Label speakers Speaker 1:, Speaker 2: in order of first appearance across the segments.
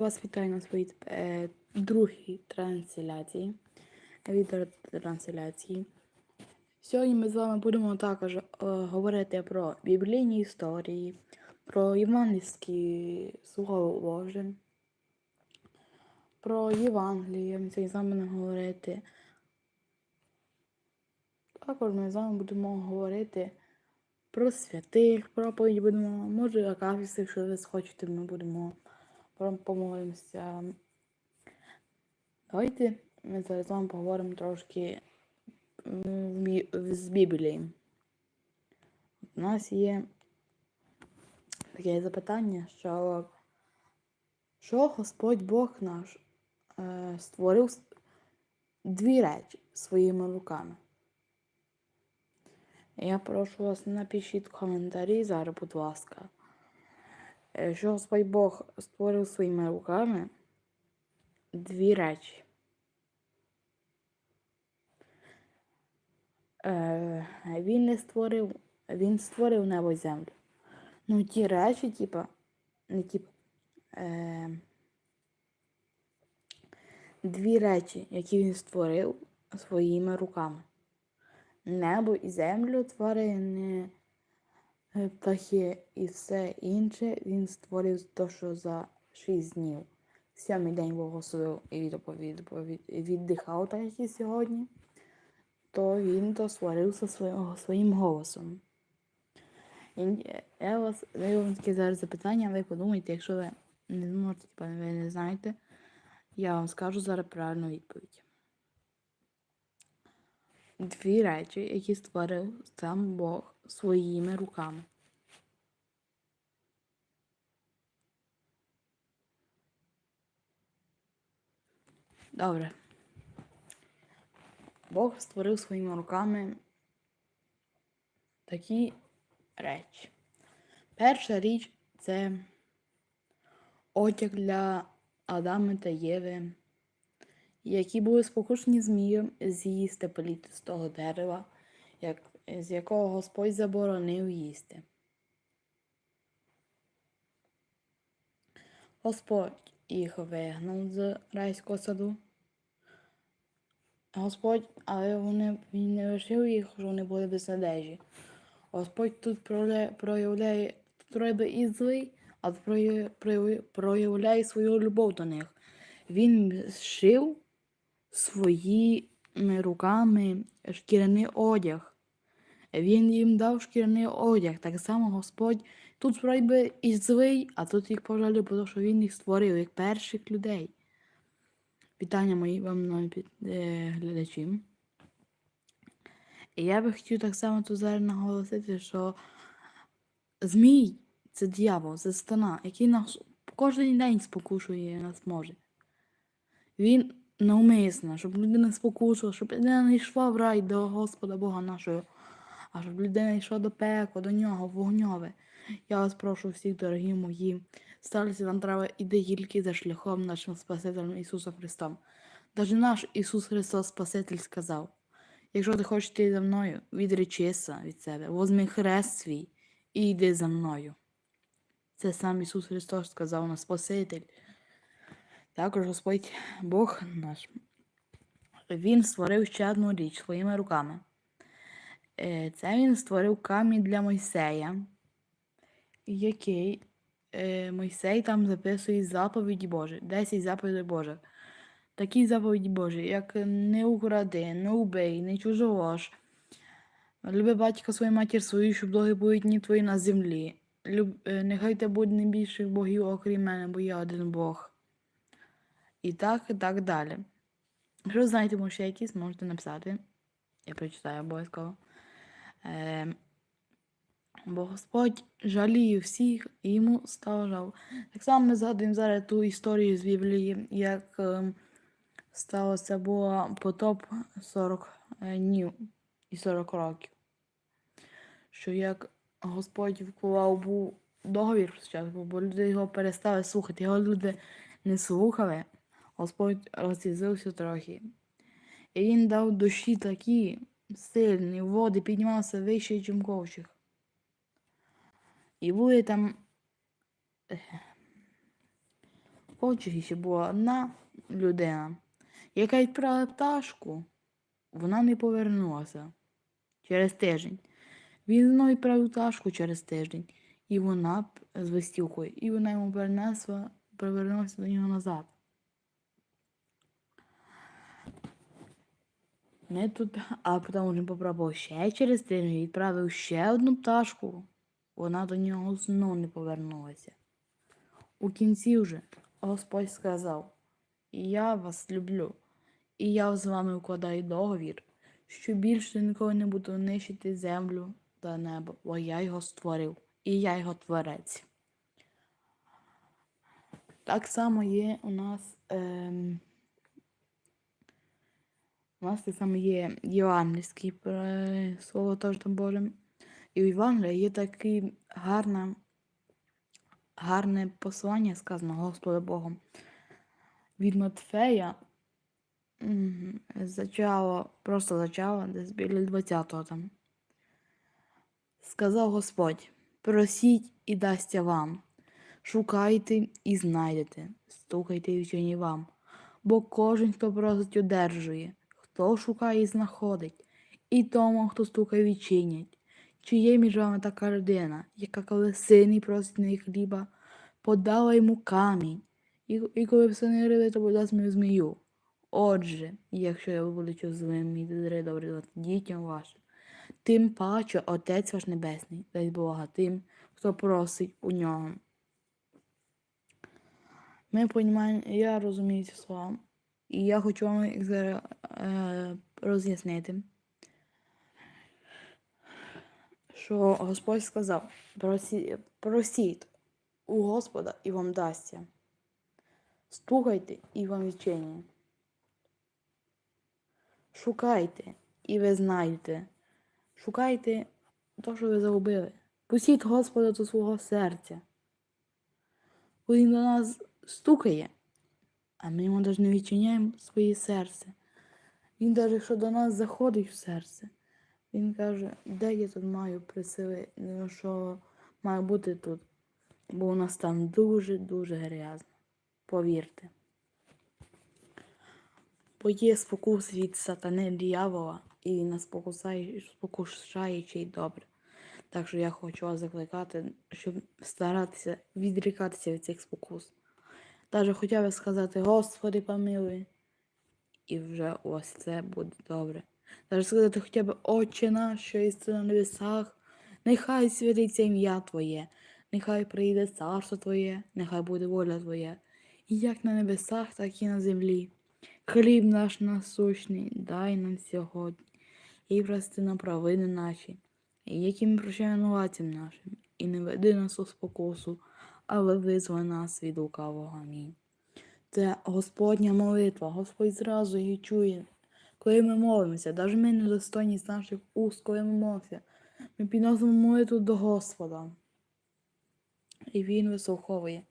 Speaker 1: Вас вітаю на своїй е, другій трансляції, відеотрансляції. Сьогодні ми з вами будемо також е, говорити про біблійні історії, про євангельські слово Боже, про Євангеліє. Ми сьогодні з вами говорити. Також ми з вами будемо говорити про святих, проповідь будемо, може, акафісти, якщо ви схочете, ми будемо помолимося. Давайте ми зараз з вами поговоримо трошки з Біблії. У нас є таке запитання, що, що Господь Бог наш е, створив дві речі своїми руками. Я прошу вас, напишіть коментарі зараз, будь ласка. Е, Що Господь Бог створив своїми руками дві речі. Е, він не створив, він створив небо і землю. Ну, ті речі, типа, не типа, е, дві речі, які він створив своїми руками. Небо і землю тварини, птахи і все інше він створив то, що за шість днів. Сьомий день благословив і віддихав, так як і сьогодні, то він то створив зі своїм, своїм голосом. І я вас даю вам таке зараз запитання, ви подумайте, якщо ви не зможете, ви не знаєте, я вам скажу зараз правильну відповідь. Дві речі, які створив сам Бог своїми руками. Добре. Бог створив своїми руками такі речі. Перша річ це одяг для Адама та Єви, які були спокушені змієм з'їсти політи з того дерева, як, з якого Господь заборонив їсти. Господь їх вигнав з райського саду. Господь, але вони, він не лишив їх, що вони були без одежі. Господь тут проявляє, тут робить і злий, а проявляє свою любов до них. Він зшив своїми руками шкіряний одяг. Він їм дав шкіряний одяг. Так само Господь тут пройде і злий, а тут їх пожалів, тому що він їх створив як перших людей. Вітання мої вам нові е, глядачі. Я би хотів так само тут зараз наголосити, що Змій це дьявол, це стана, який нас кожен день спокушує нас може. Він навмисно, щоб людина спокушувала, щоб людина не йшла в рай до Господа Бога нашого, а щоб людина йшла до пекла, до нього, вогньове. Я вас прошу всіх, дорогі мої, старайтеся нам треба іти тільки за шляхом нашим Спасителем Ісусом Христом. Даже наш Ісус Христос Спаситель сказав, якщо ти хочеш йти за мною, відречися від себе, возьми хрест свій і йди за мною. Це сам Ісус Христос сказав на Спаситель. Також Господь Бог наш. Він створив ще одну річ своїми руками. Е, Це він створив камінь для Мойсея, який е, Мойсей там записує заповіді Божі, 10 заповідей Божих. Такі заповіді Божі, як не укради, не убий, не чужолож. Люби батька свою матір свою, щоб довгі будуть дні твої на землі. Люб, е, нехай те буде не більших богів, окрім мене, бо я один Бог. І так, і так далі. Якщо знаєте, може якісь, можете написати. Я прочитаю обов'язково. Е, бо Господь жаліє всіх і йому стало жал. Так само ми згадуємо зараз ту історію з Біблії, як е, сталося було потоп 40 днів і 40 років. Що як Господь вклав був договір спочатку, бо люди його перестали слухати, його люди не слухали, Господь розізлився трохи. І він дав душі такі сильні, води піднімалися вище, ніж ковчих. І були там Отже, ще була одна людина, яка відправила пташку, вона не повернулася через тиждень. Він знову відправив пташку через тиждень, і вона з вестівкою, і вона йому перенесла, повернулася до нього назад. Не тут, а потім він попробував ще через тиждень, і відправив ще одну пташку. Вона до нього знову не повернулася. У кінці вже Господь сказав: Я вас люблю, і я з вами укладаю договір, що більше ніколи не буду нищити землю та небо, бо я його створив, і я його творець. Так само є у нас. Ем, нас так є євангельське слово теж там Боже. І у Євангелії є таке гарне, гарне послання, сказано Господом Богом. Від Матфея зачало, просто зачало, десь біля 20-го там. Сказав Господь: просіть і дасться вам, шукайте і знайдете, стукайте і вчені вам. Бо кожен, хто просить, одержує, хто шукає і знаходить, і тому, хто стукає, відчинять. Чи є між вами така людина, яка коли син просить неї хліба, подала йому камінь, і, і коли в сини риби, то подасть мені змію. Отже, якщо я буду злим і добре давати дітям вашим, тим паче Отець ваш Небесний дасть Бога тим, хто просить у нього. Ми понімаємо, я розумію ці слова, і я хочу вам їх е, роз'яснити, що Господь сказав: «Просі- просіть у Господа і вам дасться. Стукайте і вам відчиняє. Шукайте і ви знайдете. Шукайте те, що ви загубили. Пустіть Господа до свого серця. Він до нас стукає, а ми йому навіть не відчиняємо своє серце. Він навіть якщо до нас заходить в серце, він каже, де я тут маю присили, ну, що маю бути тут, бо у нас там дуже-дуже грязно. Повірте. Бо є спокус від сатани диявола, і він нас спокусає, спокушаючи й добре. Так що я хочу вас закликати, щоб старатися відрікатися від цих спокус. Навіть хоча б сказати, Господи, помилуй, і вже у вас це буде добре. Навіть сказати хоча б Отче наш, що єси на небесах, нехай святиться ім'я Твоє, нехай прийде царство Твоє, нехай буде воля Твоя, і як на небесах, так і на землі. Хліб наш насущний, дай нам сьогодні, і прости нам провини наші, і які прощаємо нашим, і не веди нас у спокусу, але визволи нас від лукавого. Амінь. Це Господня молитва, Господь зразу її чує, коли ми молимося, навіть ми недостойні з наших уст, коли ми молимося, ми підносимо молитву до Господа. І Він вислуховує.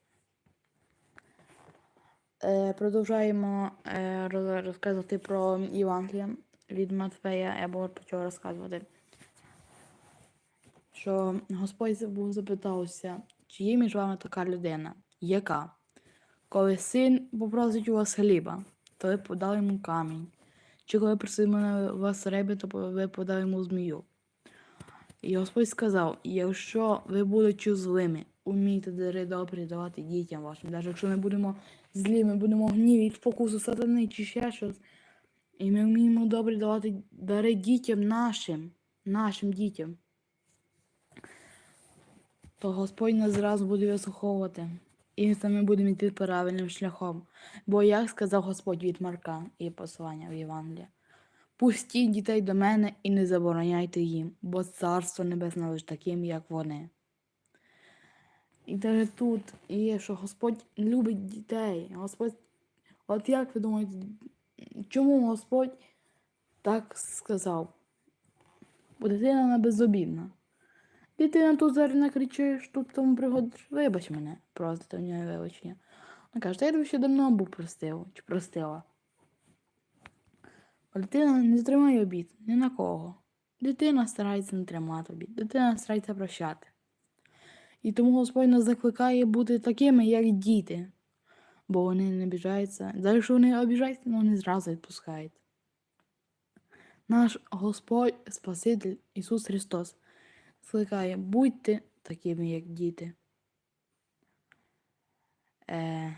Speaker 1: Е, продовжаємо е, розказувати про Євангелія від Матфея, я буду почав розказувати. Що Господь був запитався, чи є між вами така людина, яка, коли син попросить у вас хліба, то ви подали йому камінь, чи коли просить мене вас риби, то ви подали йому змію. І Господь сказав: якщо ви будете злими, умійте дари добрі давати дітям вашим. Навіть якщо ми будемо злі, ми будемо гніві від спокусу сатани чи ще щось. І ми вміємо добре давати дари дітям нашим, нашим дітям. То Господь нас зразу буде вислуховувати. І ми будемо йти правильним шляхом. Бо як сказав Господь від Марка і послання в Євангелія. Пустіть дітей до мене і не забороняйте їм, бо царство небесне лише таким, як вони. І навіть тут є, що Господь любить дітей. Господь, от як ви думаєте, чому Господь так сказав? Бо дитина вона безобідна. Дитина тут зараз накричиш, тут тому приходиш, вибач мене, просто в нього вибачення. Вона каже, я ще давно був простив чи простила. Дитина не тримає обід ні на кого. Дитина старається не тримати обід, дитина старається прощати. І тому Господь нас закликає бути такими, як діти. бо вони не обіжаються. Навіть якщо вони обіжаються, ну вони зразу відпускають. Наш Господь Спаситель Ісус Христос скликає, будьте такими, як діти. Е,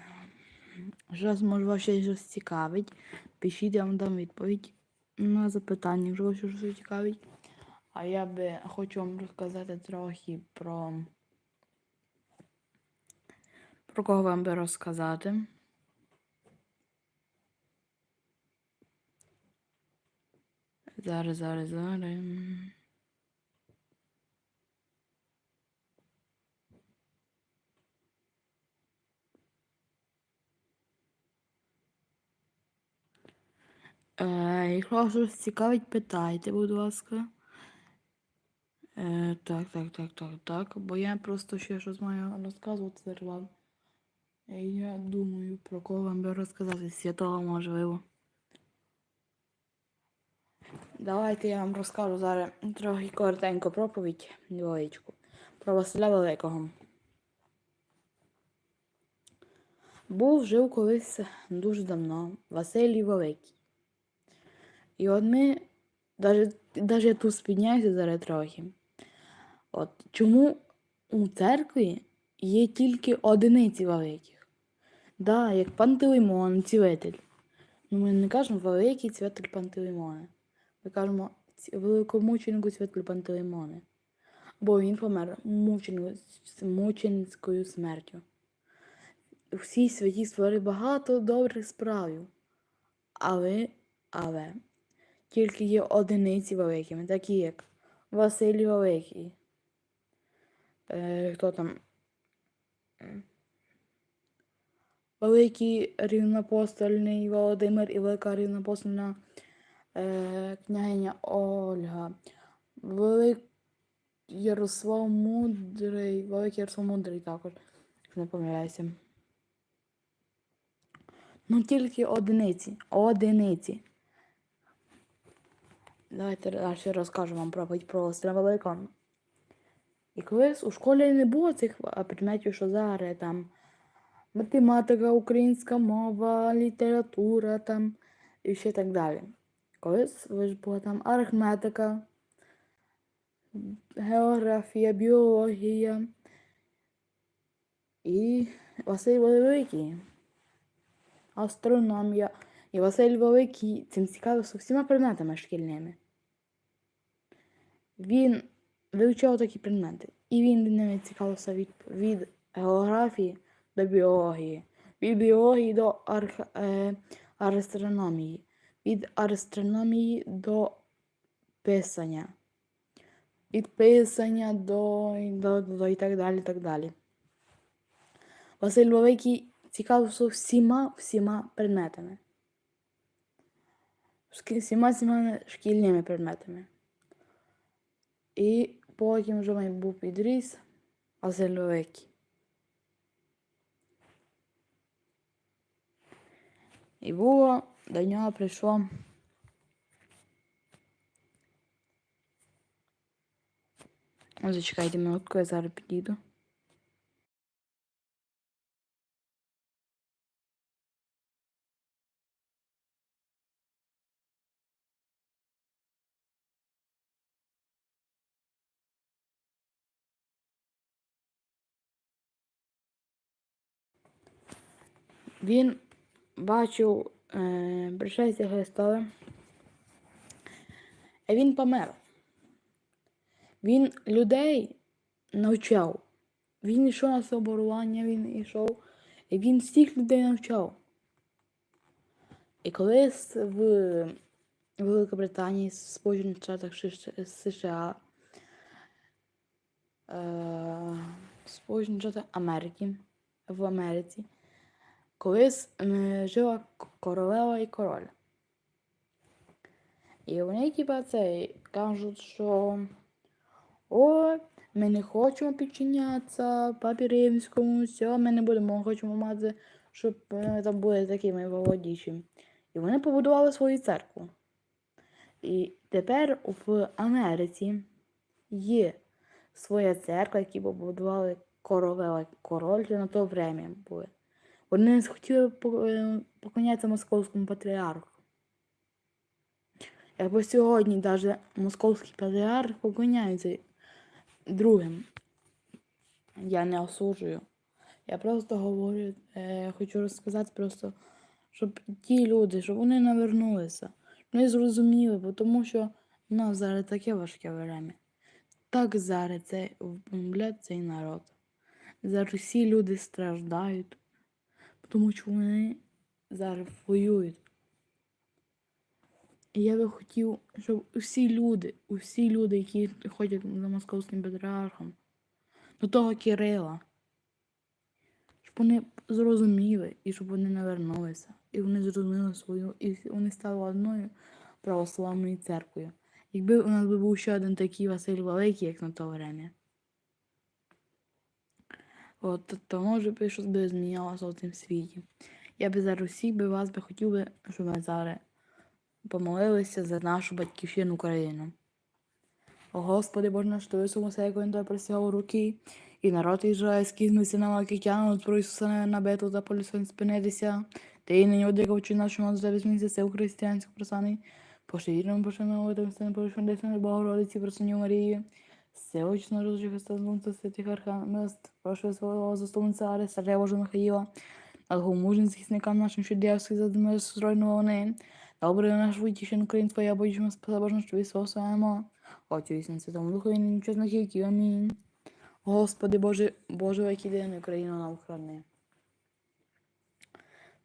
Speaker 1: може, вас щось цікавить. Пишіть, я вам дам відповідь на запитання, якщо вас щось цікавить. А я би хочу вам розказати трохи про. Про кого вам би розказати? Зараз, зараз, зараз. Е, якщо вас щось цікавить, питайте, будь ласка. Е, так, так, так, так, так. Бо я просто ще щось маю розказувати зараз вам. І я думаю, про кого вам би розказати святого можливо. Давайте я вам розкажу зараз трохи коротенько проповідь невеличку про Василя Великого. Був жив колись дуже давно Василій Великий. І от ми, навіть, навіть тут спідняюся зараз трохи. От чому у церкві є тільки одиниці великих? Да, як Пантелеймон, цілитель. Ну ми не кажемо великий цвятель Пантелеймона. Ми кажемо великомученику цвятель Пантелеймони. Бо він помер мученицькою смертю. Всі святі створили багато добрих справ. Але, але, тільки є одиниці великими, такі як Василій Великий. Е, хто там? Великий рівнопостольний Володимир і велика рівнопостольна е, княгиня Ольга. Велик Ярослав Мудрий, Великий Ярослав Мудрий також, якщо не помиляюся. Ну тільки одиниці. Одиниці. Давайте далі розкажу вам про про Василя І колись у школі не було цих предметів, що зараз там математика, українська мова, література там і ще так далі. Колись була там арифметика, географія, біологія і Василь Великий. Астрономія. І Василь Великий цим цікавився всіма предметами шкільними. Він вивчав такі предмети. І він ними цікавився від, від географії до біології, від біології до арх, е, астрономії, від астрономії до писання, від писання до, до, до і так далі. так далі. Василь Великий цікавився всіма всіма предметами. Всіма всіма шкільними предметами. І потім вже мій був підріс Василь Великий. І було, до нього прийшло. Зачекайте минутку, я зараз підійду. Він бачив е, пришестя Христове. А він помер. Він людей навчав. Він йшов на соборування, він йшов. І він всіх людей навчав. І колись в Великобританії, Сполучених Штатах США, е, Сполучені Штати Америки, в Америці, колись е, жила королева і король. І вони, типа, це кажуть, що о, ми не хочемо підчинятися папі римському, все, ми не будемо, хочемо мати, щоб ми там були такими володіші. І вони побудували свою церкву. І тепер в Америці є своя церква, яку побудували королева король на то время були. Вони хотіли е, поклонятися московському патріарху. Якби сьогодні навіть московський патріарх поклоняється другим. Я не осуджую. Я просто говорю, е, хочу розказати просто, щоб ті люди, щоб вони навернулися. Вони зрозуміли, бо тому що у нас зараз таке важке время. Так зараз це блядь, цей народ. Зараз всі люди страждають, тому що вони зараз воюють. І я би хотів, щоб усі люди, усі люди, які ходять за московським патріархом, до того Кирила, щоб вони зрозуміли і щоб вони навернулися. І вони зрозуміли свою, і вони стали одною православною церквою. Якби у нас був ще один такий Василь Великий, як на то время. От, то, може би щось би змінялося в цьому світі. Я би зараз усіх би вас би хотів би, щоб ми зараз помолилися за нашу батьківщину Україну. О Господи Боже наш, Твою самосейку він присягав руки, і народ ізраїльський знуся на макітяну, про Ісуса на бету та полюсон спинитися. Ти і нині одикавчи нашому за місяця у християнську просаний, пошли вірному пошановувати стане порушен десяти Богородиці, просуню Марії. Все очно розжи Христа святих архангелст, прошу свого заступниця Ари, царя Михаїла, мужним захисникам нашим, що діявських задумає стройного вони. Добре наш витішен Україн Твоя, Божна, що вісо своєму. Отцю і Святому Духу і нині час. Амінь. Господи Боже, Боже, який день Україну нам храни.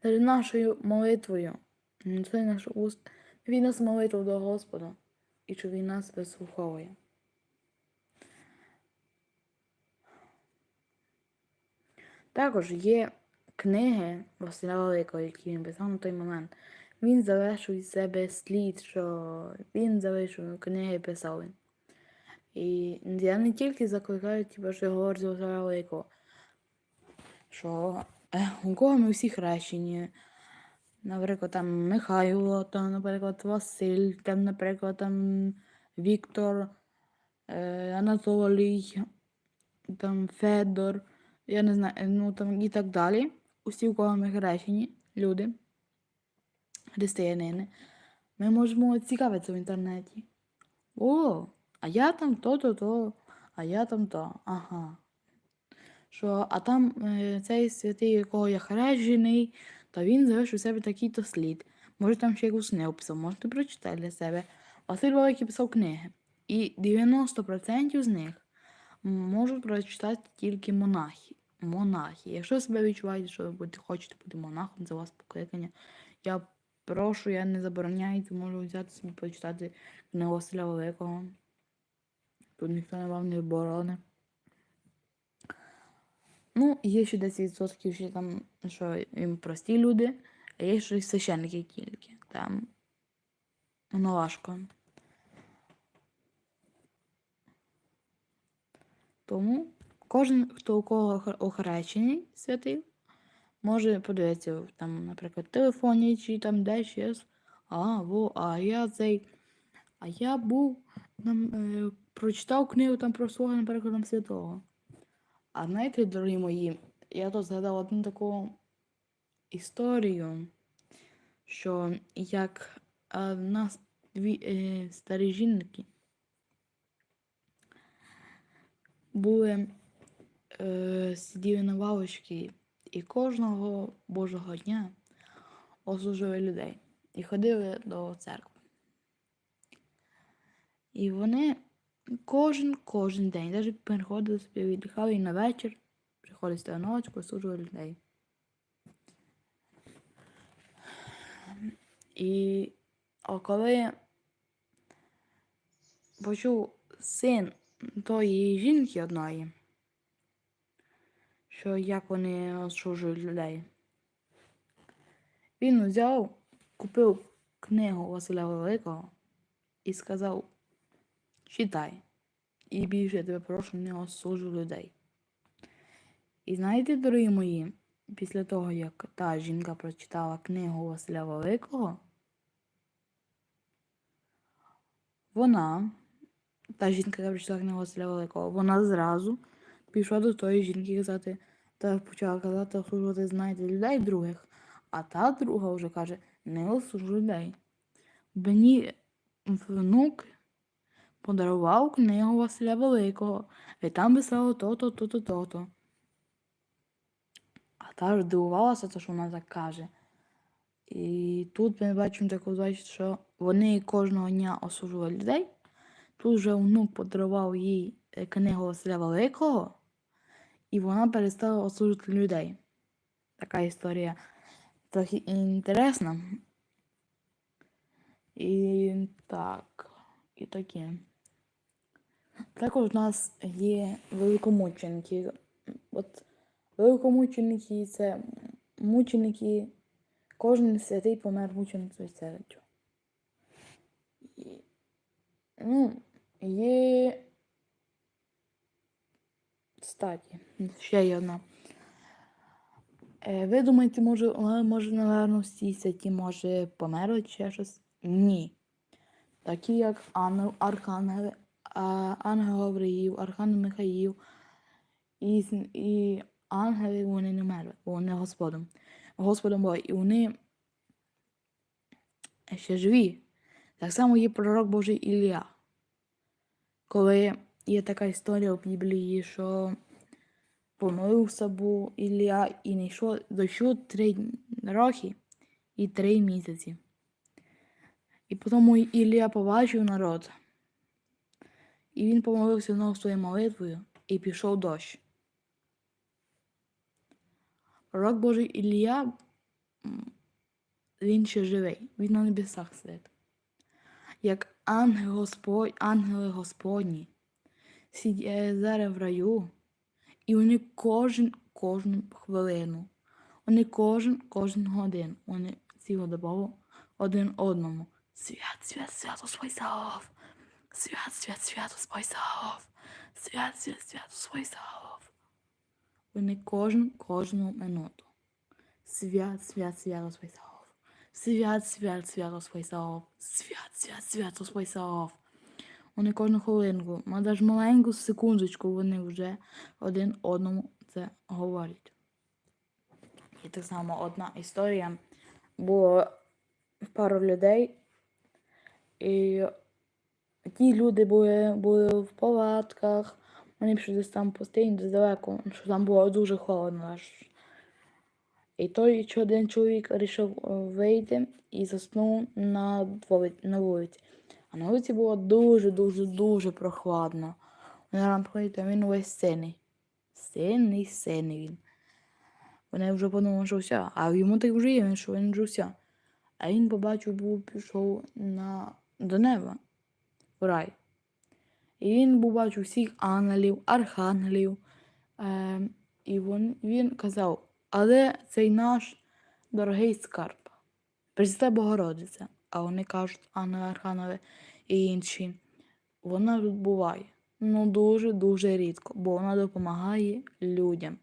Speaker 1: Перед нашою молитвою, це наш уст, він нас молитву до Господа, і що він нас вислуховує. Також є книги Василя Великого, які він писав на той момент. Він залишив від себе слід, що він залишив книги писав. І я не тільки закликаю типу, що говорю за Василя Великого, що у кого ми всі хрещені. Наприклад, там Михайло, там, наприклад, Василь, там, наприклад, там Віктор, е, Анатолій, там Федор, я не знаю, ну там і так далі. Усі, у кого ми хрещені, люди, християнини, ми можемо цікавитися в інтернеті. О, а я там то-то, то, а я там то. Ага. Що, а там е, цей святий, якого я хрещений, то він залишив у себе такий-то слід. Може там ще якусь книгу писав, можете прочитати для себе. Василь Великий писав книги. І 90% з них можуть прочитати тільки монахи. Монахи. Якщо себе відчуваєте, що ви хочете бути монахом, це у вас покликання. Я прошу, я не забороняю, можу взяти собі почитати книгу Василя Великого. Тут ніхто не вам не оборони. Ну, є ще 10% ще там, що їм прості люди, а є ще священники тільки. Там воно важко. Тому кожен, хто у кого охр- охрещений святий, може подивитися там, наприклад, в телефоні чи там десь щось. А, во, а я цей. А я був там, е, прочитав книгу там про свого, наприклад, там святого. А знаєте, дорогі мої, я тут згадав одну таку історію, що як е, в нас дві е, старі жінки були, е, сиділи на лавочці і кожного божого дня осужували людей і ходили до церкви. І вони кожен кожен день, навіть приходили собі, віддихали і на вечір, приходили на ночку, осуджували людей. І коли почув син тої жінки одної, що як вони осуджують людей, він взяв, купив книгу Василя Великого і сказав читай. І більше тебе прошу не осуджуй людей. І знаєте, дорогі мої, після того, як та жінка прочитала книгу Василя Великого, вона, та жінка, яка прочитала книгу Василя Великого, вона зразу пішла до тої жінки казати, та почала казати осуджувати, знаєте, людей других. А та друга вже каже, не осуджуй людей. Мені внук подарував книгу Василя Великого, і там писало то-то, то-то, то-то. А та ж дивувалася, то, що вона так каже. І тут ми бачимо таку річ, що вони кожного дня осуджували людей. Тут вже внук подарував їй е, книгу Василя Великого, і вона перестала осуджувати людей. Така історія трохи інтересна. І так, і таке. Також в нас є великомученики. От великомученики це мученики. Кожен святий помер мученицею смертю. І, ну, є. Статі, ще є одна. Е, ви думаєте, може, може, напевно, всі святі, може, померли ще щось? Ні. Такі як ангел, архангел, ангел Гавриїв, архангел Михаїл і, і ангели вони не мерли, вони Господом. Господом Богом. І вони ще живі. Так само є пророк Божий Ілля. Коли є така історія у Біблії, що помолився був Ілля і не йшов, дійшов три роки і три місяці. І потім Ілля побачив народ. І він помолився знову своєю молитвою і пішов дощ. Пророк Божий Ілля, він ще живий, він на небесах сидить. Як ангел Господь, ангели Господні сидять зараз в раю, і вони кожен, кожну хвилину, вони кожен, кожен годин, вони цілодобово один одному. Свят, свят, свят, Господь Савов! Свят, свят, свят, Господь Савов! Свят, свят, свят, Господь Савов! Вони кожен, кожну минуту. Свят, свят, свят, Господь Савов! Свят, свят, свят, Господь Савов! Свят, свят, свят, Господь Савов! Вони кожну хвилинку, навіть маленьку секундочку вони вже один одному це говорять. І так само одна історія. Було пару людей, і ті люди були, були в палатках, вони пішли десь там постійно десь далеко, що там було дуже холодно. Аж. І той один чоловік вирішив е, вийти і заснув на, на вулиці. А на вулиці було дуже-дуже дуже прохладно. Вони рано приходять, а він увесь синий. Синий, синий він. Вони вже подумали, що все. А йому так вже є, що він вже все. А він побачив, був пішов на, до неба в рай. І він був бачив всіх ангелів, архангелів. Е, і він, він казав, але цей наш дорогий скарб. Пресвята Богородиця. А вони кажуть, ангели, архангели і інші. Вона буває. Ну дуже-дуже рідко, бо вона допомагає людям.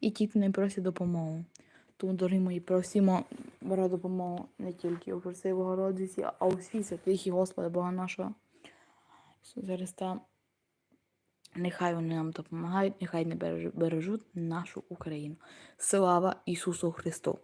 Speaker 1: І ті, хто не просять допомогу. Тому, дорогі мої, просимо Бога допомогу не тільки у Пресвятій Богородиці, а у всіх святих і Господа Бога нашого Христа. Нехай вони нам допомагають, нехай не бережуть нашу Україну. Слава Ісусу Христу!